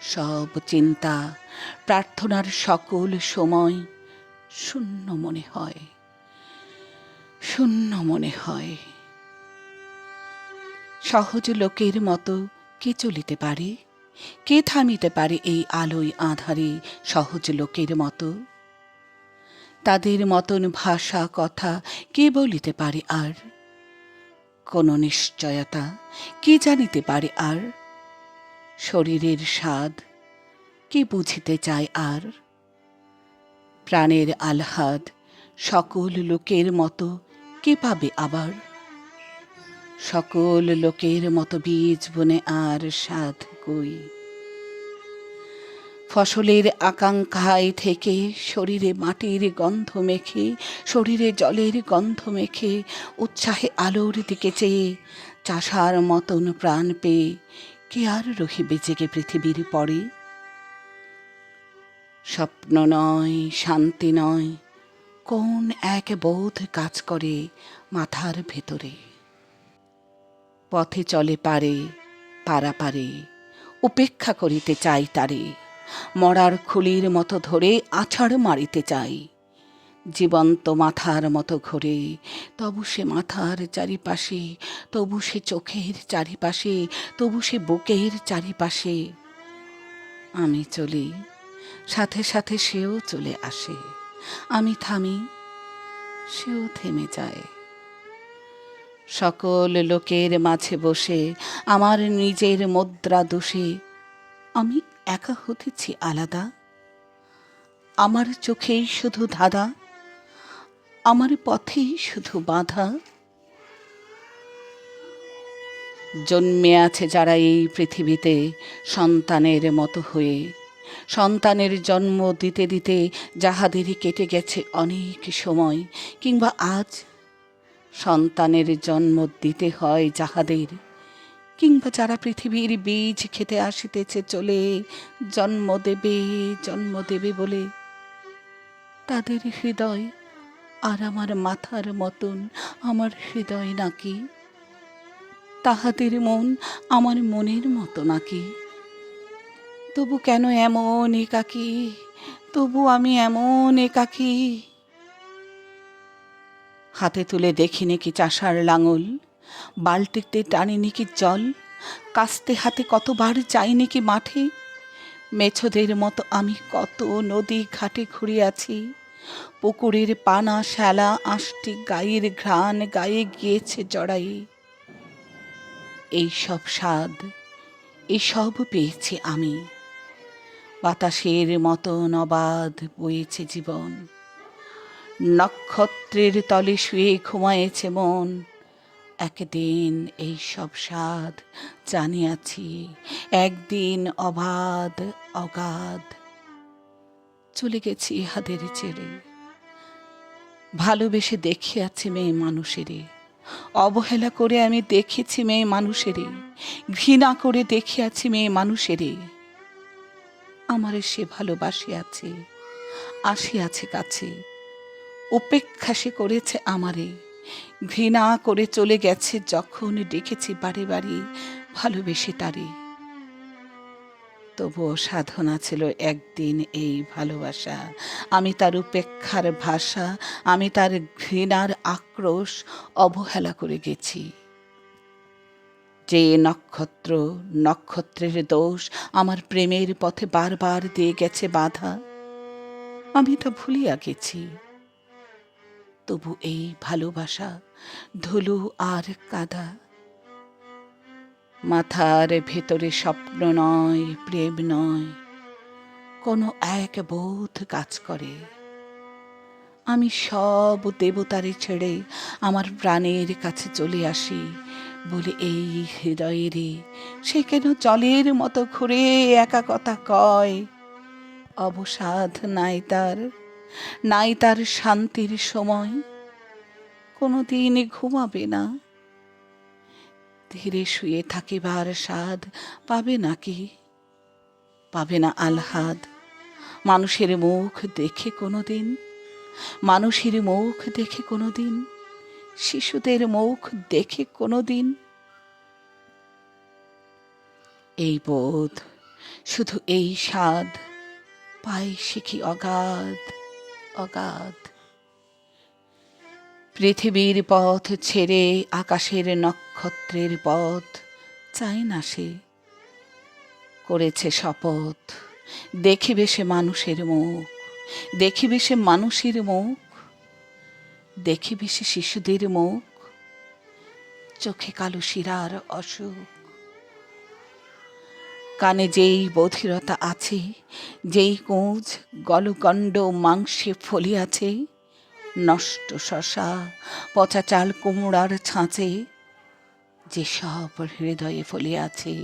সব চিন্তা প্রার্থনার সকল সময় শূন্য মনে হয়, শূন্য মনে হয়। সহজ লোকের মতো কে চলিতে পারে? কে থামিতে পারে এই আলোয় আধারে সহজ লোকের মতো? তাদের মতন ভাষা কথা কে বলিতে পারে আর? কোনো নিশ্চয়তা কে জানিতে পারে আর? শরীরের স্বাদ, কে বুঝিতে চায় আর? প্রাণের আহ্লাদ সকল লোকের মতো কে পাবে আবার? সকল লোকের মতো বীজ বনে আর সাধ কই? ফসলের আকাঙ্ক্ষায় থেকে শরীরে মাটির গন্ধ মেখে, শরীরে জলের গন্ধ মেখে, উৎসাহে আলোর দিকে চেয়ে, চাষার মতন প্রাণ পেয়ে কে আর রহিবে জেগে পৃথিবীর পরে? স্বপ্ন নয়, শান্তি নয়, কোন এক বোধ কাজ করে মাথার ভেতরে? পথে চলে পারে, পারা পারে, উপেক্ষা করিতে চাই তারে, মরার খুলির মতো ধরে আছাড় মারিতে চাই জীবন্ত মাথার মতো ঘোরে, তবু সে মাথার চারিপাশে, তবু সে চোখের চারিপাশে, তবু সে বুকের চারিপাশে। আমি চলি, সাথে সাথে সেও চলে আসে। আমি থামি, সেও থেমে যায়। সকল লোকের মাঝে বসে, আমার নিজের মুদ্রা দোষে, আমি একা হতেছি আলাদা? আমার চোখেই শুধু ধাঁধা? আমার পথেই শুধু বাধা। জন্মে আছে যারা এই পৃথিবীতে সন্তানের মতো হয়ে, সন্তানের জন্ম দিতে দিতে যাহাদেরই কেটে গেছে অনেক সময়, কিংবা আজ সন্তানের জন্ম দিতে হয় যাহাদের কিংবা যারা পৃথিবীর বীজ খেতে আসিতেছে চলে, জন্ম দেবে জন্ম দেবে বলে তাদের হৃদয় আর আমার মাথার মতন, আমার হৃদয় নাকি? তাহাদের মন আমার মনের মতো নাকি? তবু কেন এমন একাকি? তবু আমি এমন একাকি? হাতে তুলে দেখি নাকি চাষার লাঙল? বালতিতে টানি নাকি জল? কাস্তে হাতে কতবার যাই নাকি মাঠে? মেছদের মতো আমি কত নদী ঘাটে ঘুরিয়াছি পুকুরের পানা শ্যালা, আষ্টি গায়ের ঘ্রাণ, গায়ে গিয়েছে জড়াই। এইসব স্বাদ এসব পেয়েছি আমি। বাতাসের মতন অবাধ বয়েছে জীবন। নক্ষত্রের তলে শুয়ে ঘুমায়েছে মন। একদিন এই সব স্বাদ জানিয়াছি, একদিন অবাধ, অগাধ। চলে গেছি ইহাদের ছেড়ে ভালোবেসে দেখিয়াছি মেয়ে মানুষেরে। অবহেলা করে আমি দেখেছি মেয়ে মানুষেরে। ঘৃণা করে দেখিয়াছি মেয়ে মানুষেরে। আমারে সে ভালোবাসিয়াছে, আসিয়াছে কাছে। উপেক্ষা সে করেছে আমারে। ঘৃণা করে চলে গেছে যখন ডেকেছি বাড়ি বাড়ি ভালোবেসে তারে। তবুও সাধনা ছিল একদিন এই ভালোবাসা। আমি তার উপেক্ষার ভাষা, আমি তার ঘৃণার আক্রোশ অবহেলা করে গেছি। যে নক্ষত্র, নক্ষত্রের দোষ আমার প্রেমের পথে বারবার দিয়ে গেছে বাধা, আমি তা ভুলিয়া গেছি। তবু এই ভালোবাসা ধুলু আর কাদা মাথার ভেতরে স্বপ্ন নয়, প্রেম নয়, কোনো এক বোধ কাজ করে। আমি সব দেবতারে ছেড়ে আমার প্রাণের কাছে চলে আসি বলে এই হৃদয়েরে সে কেন জলের মতো ঘুরে একা কথা কয়? অবসাদ নাই তার নাই তার শান্তির সময়। কোনো দিন ঘুমাবে না। ধীরে শুয়ে থাকিবার স্বাদ। পাবে নাকি? পাবে না আলহাদ মানুষের মুখ দেখে কোনো দিন মানুষের মুখ দেখে কোনো দিন শিশুদের মুখ দেখে কোনো দিন এই বোধ, শুধু এই স্বাদ, পাই শিখি অগাধ? অগাধ। পৃথিবীর পথ ছেড়ে আকাশের নক্ষত্রের পথ চাই না সে। করেছে শপথ, দেখিবে সে মানুষের মুখ, দেখিবে সে মানুষের মুখ, দেখিবে সে শিশুদের মুখ, চোখে কালো শিরার অসুখ। কানে যেই বধিরতা আছে, যেই কোঁচ গলকণ্ড মাংসে ফলিয়াছে নষ্ট শশা পচা চাল কুমড়ার ছাঁচে যেসব হৃদয়ে ফলিয়াছে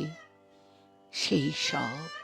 সেই সব